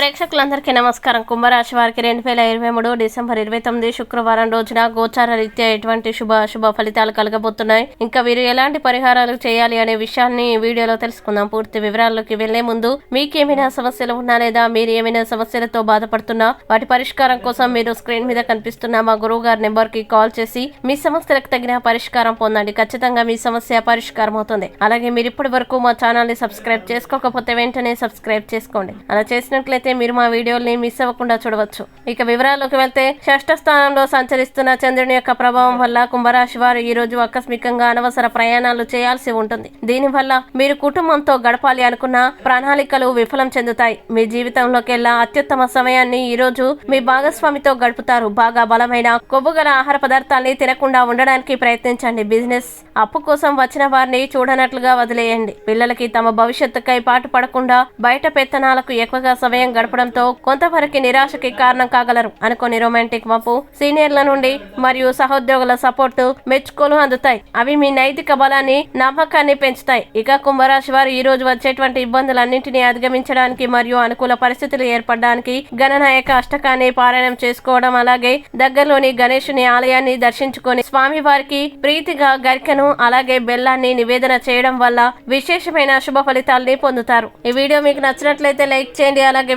ప్రేక్షకులందరికీ నమస్కారం. కుంభరాశి వారికి రెండు వేల ఇరవై మూడు డిసెంబర్ ఇరవై తొమ్మిది శుక్రవారం రోజున గోచార రీత్యా ఎటువంటి శుభ అశుభ ఫలితాలు కలగబోతున్నాయి? ఇంకా వీరు ఎలాంటి పరిహారాలు చేయాలి అనే విషయాన్ని ఈ వీడియోలో తెలుసుకుందాం. పూర్తి వివరాల్లోకి వెళ్ళే ముందు మీకేమైనా సమస్యలు ఉన్నా లేదా మీరు ఏమైనా సమస్యలతో బాధపడుతున్నా వాటి పరిష్కారం కోసం మీరు స్క్రీన్ మీద కనిపిస్తున్న మా గురువు గారి నెంబర్కి కాల్ చేసి మీ సమస్యలకు తగిన పరిష్కారం పొందండి. ఖచ్చితంగా మీ సమస్య పరిష్కారం అవుతుంది. అలాగే మీరు ఇప్పటి వరకు మా ఛానల్ని సబ్స్క్రైబ్ చేసుకోకపోతే వెంటనే సబ్స్క్రైబ్ చేసుకోండి. అలా చేసినట్లయితే మీరు మా వీడియోల్ని మిస్ అవ్వకుండా చూడవచ్చు. ఇక వివరాల్లోకి వెళ్తే షష్ఠ స్థానంలో సంచరిస్తున్న చంద్రుని యొక్క ప్రభావం వల్ల కుంభరాశి వారు ఈ రోజు ఆకస్మికంగా అనవసర ప్రయాణాలు చేయాల్సి ఉంటుంది. దీనివల్ల మీరు కుటుంబంతో గడపాలి అనుకున్న ప్రణాళికలు విఫలం చెందుతాయి. మీ జీవితంలోకెల్లా అత్యుత్తమ సమయాన్ని ఈ రోజు మీ భాగస్వామితో గడుపుతారు. బాగా బలమైన కొవ్వు గల ఆహార పదార్థాన్ని తినకుండా ఉండడానికి ప్రయత్నించండి. బిజినెస్ అప్పు కోసం వచ్చిన వారిని చూడనట్లుగా వదిలేయండి. పిల్లలకి తమ భవిష్యత్తుకై పాటు పడకుండా బయట పెత్తనాలకు ఎక్కువగా సమయం గడపడంతో కొంతవరకు నిరాశకి కారణం కాగలరు. అనుకోని రొమాంటిక్ మప్పు సీనియర్ల నుండి మరియు సహోద్యోగుల సపోర్టు మెచ్చుకోలు అందుతాయి. అవి మీ నైతిక బలాన్ని నమ్మకాన్ని పెంచుతాయి. ఇక కుంభరాశి వారు ఈ రోజు వచ్చేటువంటి ఇబ్బందులన్నింటినీ అధిగమించడానికి మరియు అనుకూల పరిస్థితులు ఏర్పడడానికి గణనాయక అష్టకాన్ని పారాయణం చేసుకోవడం అలాగే దగ్గరలోని గణేశుని ఆలయాన్ని దర్శించుకొని స్వామి వారికి ప్రీతిగా గరికెను అలాగే బెల్లాన్ని నివేదన చేయడం వల్ల విశేషమైన శుభ ఫలితాల్ని పొందుతారు. ఈ వీడియో మీకు నచ్చినట్లయితే లైక్ చేయండి అలాగే